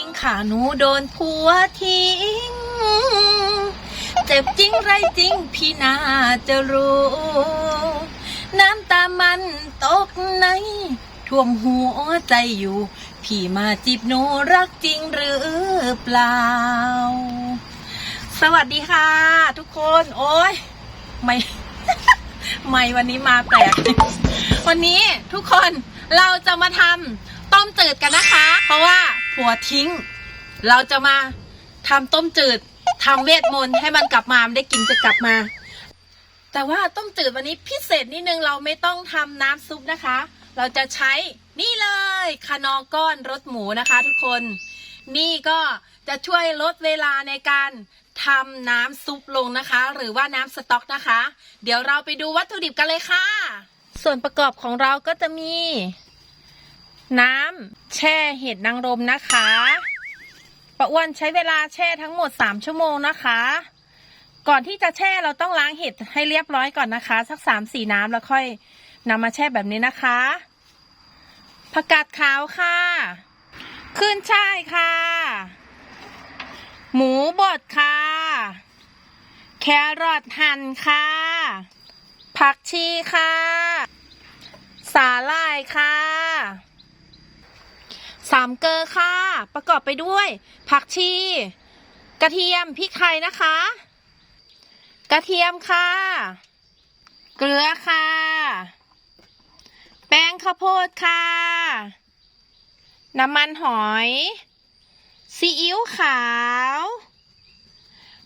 ริงค่ะหนูโดนผัวทิ้ง เจ็บจริงไรจริงพี่นาจะรู้ น้ำตามันตกในท่วมหัวใจอยู่ พี่มาจีบหนูรักจริงหรือเปล่า สวัสดีค่ะ ทุกคน โอ้ยไม่ไม่วันนี้มาแปลก วันนี้ทุกคนเราจะมาทำต้มจืดกันนะคะ เพราะว่า ผัวทิ้ง เราจะมาทำต้มจืดทำเวทมนต์ให้มันกลับมามได้กินจะกลับมา แต่ว่าต้มจืดวันนี้พิเศษนิดนึงเราไม่ต้องทำน้ำซุปนะคะ เราจะใช้นี่เลยคานอก้อนรสหมูนะคะ ทุกคน นี่ก็จะช่วยลดเวลาในการทำน้ำซุปลงนะคะ หรือว่าน้ำสต๊อกนะคะ เดี๋ยวเราไปดูวัตถุดิบกันเลยค่ะ ส่วนประกอบของเราก็จะมี น้ำแช่เห็ดนางรมนะคะประอ้วนใช้เวลาแช่ทั้งหมด 3 ชั่วโมงนะคะ ก่อนที่จะแช่เราต้องล้างเห็ดให้เรียบร้อยก่อนนะคะ สักสามสี่น้ำแล้วค่อยนำมาแช่แบบนี้นะคะผักกาดขาวค่ะ ขึ้นช่ายค่ะ หมูบดค่ะ แครอทหั่นค่ะ ผักชีค่ะ สาลายค่ะ สามเกลอค่ะ ประกอบไปด้วย ผักชี กระเทียมพริกไทยนะคะ กระเทียมค่ะ เกลือค่ะ แป้งข้าวโพดค่ะ น้ำมันหอยซีอิ๊วขาว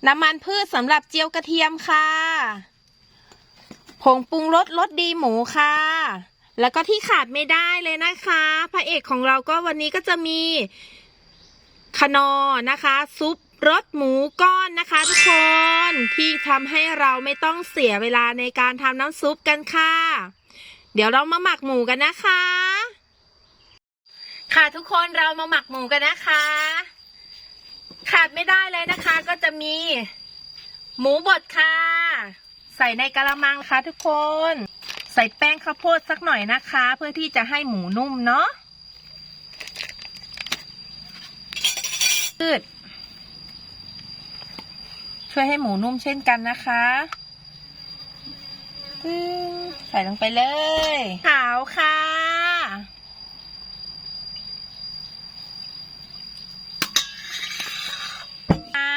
น้ำมันพืชสำหรับเจียวกระเทียมค่ะ ผงปรุงรสรสดีหมูค่ะ แล้วก็ที่ขาดไม่ได้เลยนะคะ พระเอกของเราก็วันนี้ก็จะมีขนอนะคะ ซุปรสหมูก้อนนะคะ ทุกคนที่ทำให้เราไม่ต้องเสียเวลาในการทำน้ำซุปกันค่ะ เดี๋ยวเรามาหมักหมูกันนะคะ ค่ะทุกคนเรามาหมักหมูกันนะคะ ขาดไม่ได้เลยนะคะ ก็จะมี หมูบดค่ะ ใส่ในกระมังค่ะทุกคน ใส่แป้งข้าวโพดสักหน่อยนะคะ เพื่อที่จะให้หมูนุ่มเนาะตืดช่วยให้หมูนุ่มเช่นกันนะคะใส่ลงไปเลย ขาวค่ะอะ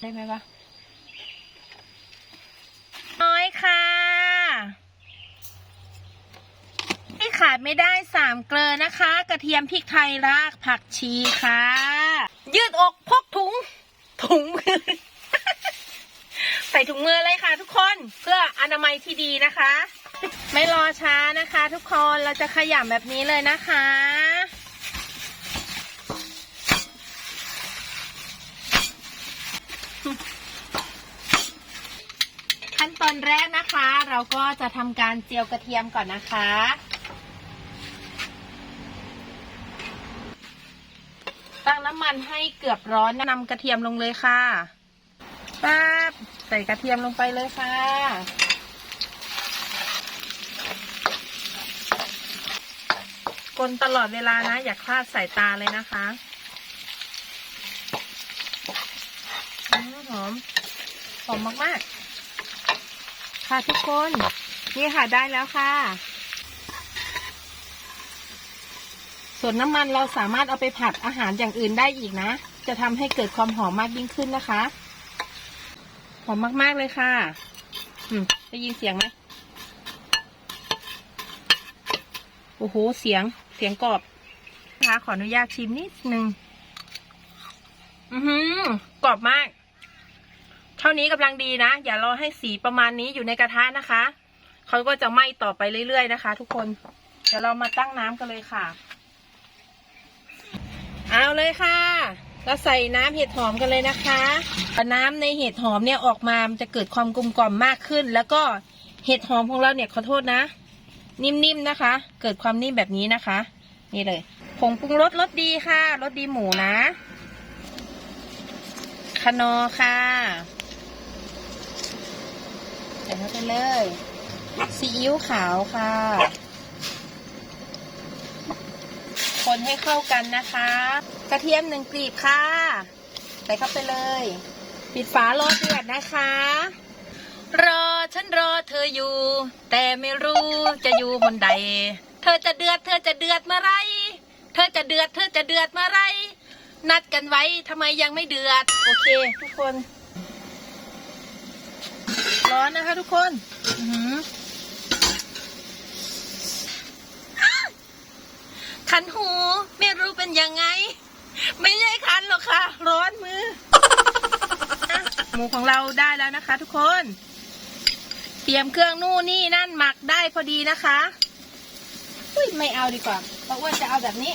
ได้ไหมวะ น้อยค่ะที่ขาด ไม่ได้สามเกลือนะคะ กระเทียมพริกไทยรากผักชีค่ะ ยืดอกพกถุง ถุงมือ ใส่ถุงมือเลยค่ะ ทุกคนเพื่ออนามัยที่ดีนะคะ ไม่รอช้านะคะ ทุกคนเราจะขยำแบบนี้เลยนะคะขั้นตอนแรกนะคะ เราก็จะทำการเจียวกระเทียมก่อนนะคะ ตั้งน้ำมันให้เกือบร้อนนำกระเทียมลงเลยค่ะป๊าบใส่กระเทียมลงไปเลยค่ะกลนตลอดเวลานะ อย่าคลาดสายตาเลยนะคะอืมหอม หอมมากๆ ค่ะทุกคน นี่ค่ะได้แล้วค่ะ ส่วนน้ำมันเราสามารถเอาไปผัดอาหารอย่างอื่นได้อีกนะ จะทำให้เกิดความหอมมากยิ่งขึ้นนะคะ หอมมากๆเลยค่ะได้ยินเสียงไหมโอ้โห เสียง เสียงกรอบนะคะขออนุญาตชิมนิดนึง อือหือกรอบมาก เท่านี้กำลังดีนะ อย่ารอให้สีประมาณนี้อยู่ในกระทะนะคะ เขาก็จะไหม้ต่อไปเรื่อยๆนะคะ ทุกคน เดี๋ยวเรามาตั้งน้ำกันเลยค่ะ เอาเลยค่ะ เราใส่น้ำเห็ดหอมกันเลยนะคะน้ำในเห็ดหอมเนี่ยออกมามันจะเกิดความกลมกล่อมมากขึ้น แล้วก็เห็ดหอมของเราเนี่ยขอโทษนะ นิ่มๆนะคะ เกิดความนิ่มแบบนี้นะคะ นี่เลยผงปรุงรสรสดีค่ะรสดีหมูนะคนอค่ะใส่เข้าไปเลยซีอิ๊วขาวค่ะ คนให้เข้ากันนะคะ กระเทียมหนึ่งกลีบค่ะ ใส่เข้าไปเลย ปิดฝารอเดือดนะคะ รอฉันรอเธออยู่ แต่ไม่รู้จะอยู่บนใด เธอจะเดือด เธอจะเดือดเมื่อไร เธอจะเดือด เธอจะเดือดเมื่อไร นัดกันไว้ทำไมยังไม่เดือด โอเค ทุกคน ร้อนนะคะทุกคน อืาว คันหู ไม่รู้เป็นยังไง ไม่ใช่คันหรอกค่ะ ร้อนมืออะหมูของเราได้แล้วนะคะ ทุกคน เตรียมเครื่องนู่นนี่นั่นหมักได้พอดีนะคะอุ้ยไม่เอาดีกว่าเพราะว่าจะเอาแบบนี้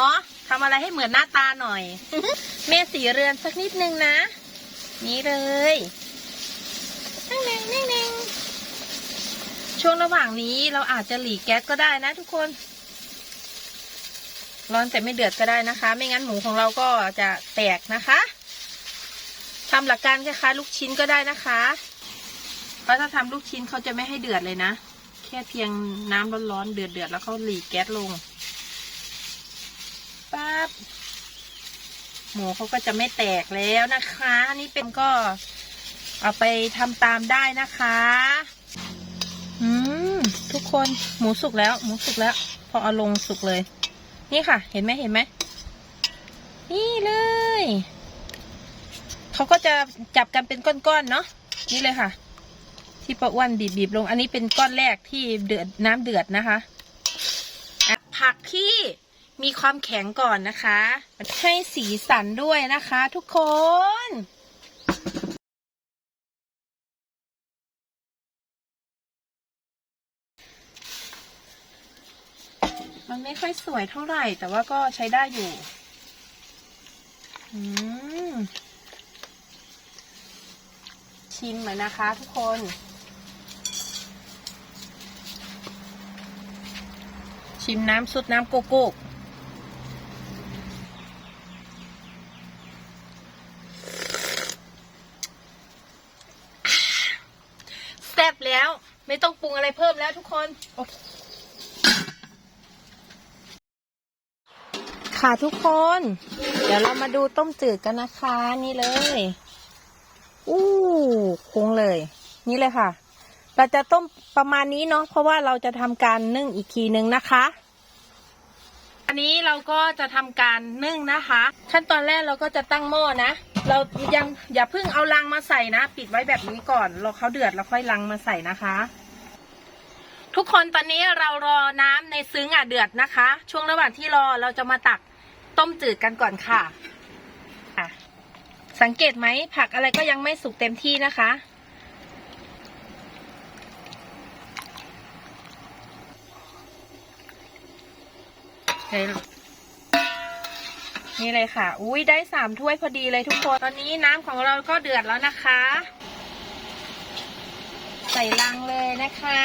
อ๋อทำอะไรให้เหมือนหน้าตาหน่อย แม่สีเรือนสักนิดนึงนะ นี่เลยนั่งนึงนั่งนึงช่วงระหว่างนี้เราอาจจะหลีแก๊สก็ได้นะทุกคน ร้อนแต่ไม่เดือดก็ได้นะคะ ไม่งั้นหมูของเราก็จะแตกนะคะทำหลักการคล้ายๆลูกชิ้นก็ได้นะคะ เพราะถ้าทำลูกชิ้นเขาจะไม่ให้เดือดเลยนะ แค่เพียงน้ำร้อนๆเดือดๆแล้วเขาหลีแก๊สลงปั๊บหมูเขาก็จะไม่แตกแล้วนะคะนี่เป็นก็เอาไปทำตามได้นะคะ อืม ทุกคนหมูสุกแล้ว หมูสุกแล้ว พอเอาลงสุกเลย นี่ค่ะ เห็นไหมเห็นไหมนี่เลย เขาก็จะจับกันเป็นก้อนๆเนาะนี่เลยค่ะ ที่ประอ้วนบีบๆลง อันนี้เป็นก้อนแรกที่เดือดน้ำเดือดนะคะผักที่มีความแข็งก่อนนะคะ ให้สีสันด้วยนะคะ ทุกคน มันไม่ค่อยสวยเท่าไหร่ แต่ว่าก็ใช้ได้อยู่ อืม ชิมเหมือนนะคะทุกคน ชิมน้ำซุปน้ำโกโก้แซ่บแล้ว ไม่ต้องปรุงอะไรเพิ่มแล้วทุกคน โอเค ค่ะทุกคน เดี๋ยวเรามาดูต้มจืดกันนะคะ นี่เลย อู้คงเลย นี่เลยค่ะ เราจะต้มประมาณนี้เนาะเพราะว่าเราจะทำการนึ่งอีกทีนึงนะคะ อันนี้เราก็จะทำการนึ่งนะคะ ขั้นตอนแรกเราก็จะตั้งหม้อนะ เรายังอย่าเพิ่งเอาลังมาใส่นะ ปิดไว้แบบนี้ก่อนราเขาเดือดแล้วค่อยลังมาใส่นะคะทุกคนตอนนี้เรารอน้ำในซึ้งอะเดือดนะคะ ช่วงระหว่างที่รอเราจะมาตัก ต้มจืดกันก่อนค่ะอะ สังเกตไหมผักอะไรก็ยังไม่สุกเต็มที่นะคะ นี่เลยค่ะ อุ้ยได้สามถ้วยพอดีเลยทุกคน ตอนนี้น้ำของเราก็เดือดแล้วนะคะ ใส่ลังเลยนะคะ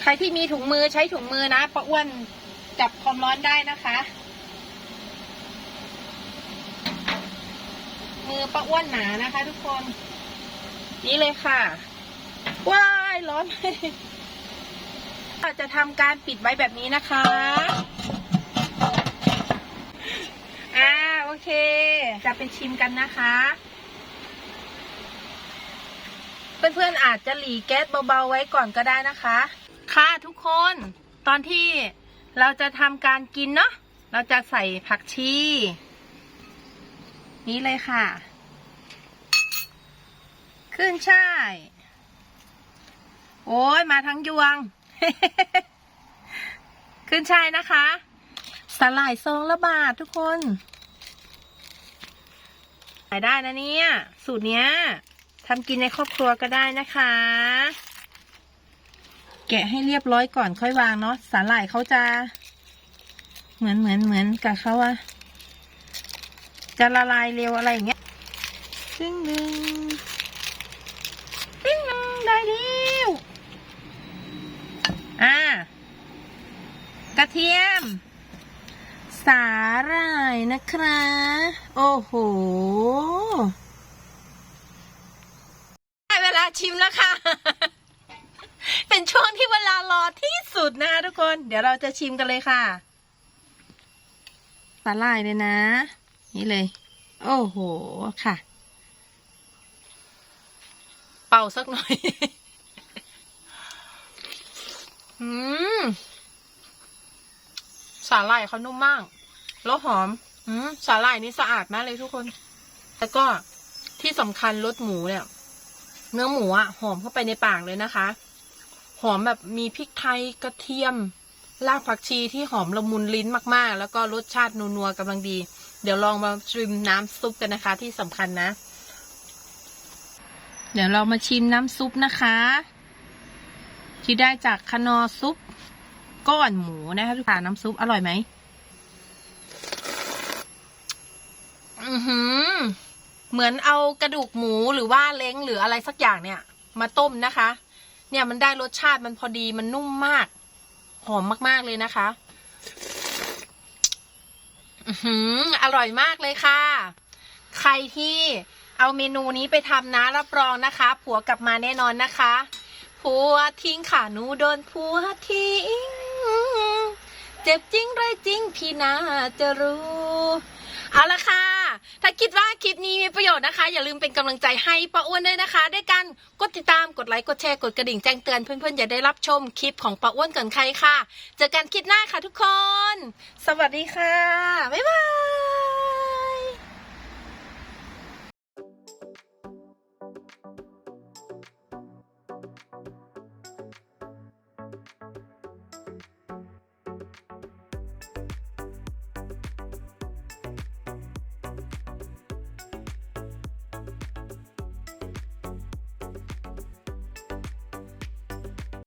ใครที่มีถุงมือใช้ถุงมือนะป้าอ้วน จับความร้อนได้นะคะ มือป้าอ้วนหนานะคะ ทุกคน นี่เลยค่ะว้ายร้อนเราจะทำการปิดไว้แบบนี้นะคะอ่าโอเค จะไปชิมกันนะคะเพื่อนๆอาจจะหลีแก๊สเบาๆไว้ก่อนก็ได้นะคะ ค่ะทุกคน ตอนที่ เราจะทำการกินเนาะ เราจะใส่ผักชี นี้เลยค่ะ ขึ้นช่าย โอ้ยมาทั้งยวง ขึ้นช่ายนะคะสลายซองละบาททุกคนขายได้นะเนี่ย สูตรเนี้ยทำกินในครอบครัวก็ได้นะคะ แกะให้เรียบร้อยก่อนค่อยวางเนาะสาหร่ายเขาจะ เหมือนเหมือนเหมือนกับเขาอะจะละลายเร็วอะไรอย่างเงี้ยซึ่งหนึ่งซึ่งหนึ่งได้เร็วอ่ากระเทียม สาหร่ายนะคะโอ้โหได้เวลาชิมแล้วค่ะ เป็นช่วงที่เวลารอที่สุดนะคะทุกคน เดี๋ยวเราจะชิมกันเลยค่ะสาหร่ายเลยนะ นี่เลย โอ้โหค่ะ เป่าสักหน่อย อืมสาหร่ายเขานุ่มมาก แล้วหอม อืมสาหร่ายนี่สะอาดมากเลยทุกคน แล้วก็ที่สำคัญรสหมูเนี่ย เนื้อหมูอะหอมเข้าไปในปากเลยนะคะ หอมแบบมีพริกไทยกระเทียมรากผักชีที่หอมละมุนลิ้นมากๆ แล้วก็รสชาตินัวๆกำลังดี เดี๋ยวลองมาชิมน้ำซุปกันนะคะ ที่สำคัญนะ เดี๋ยวเรามาชิมน้ำซุปนะคะ ที่ได้จากคนอซุปก้อนหมูนะคะทุกท่านน้ำซุปอร่อยไหมอือหือ เหมือนเอากระดูกหมูหรือว่าเล้งหรืออะไรสักอย่างเนี่ย มาต้มนะคะ เนี่ยมันได้รสชาติมันพอดีมันนุ่มมาก หอมมากๆเลยนะคะอือหืออร่อยมากเลยค่ะ ใครที่เอาเมนูนี้ไปทำนะรับรองนะคะ ผัวกลับมาแน่นอนนะคะ ผัวทิ้งค่ะหนูโดนผัวทิ้ง เจ็บจริงไรจริงพี่นาจะรู้ เอาละค่ะ ถ้าคิดว่าคลิปนี้มีประโยชน์นะคะ อย่าลืมเป็นกำลังใจให้ป้าอ้วนด้วยนะคะ ด้วยกันกดติดตามกดไลค์กดแชร์กดกระดิ่งแจ้งเตือนเพื่อนๆอย่าได้รับชมคลิปของป้าอ้วนก่อนใครค่ะ เจอกันคลิปหน้าค่ะทุกคน สวัสดีค่ะบ๊ายบาย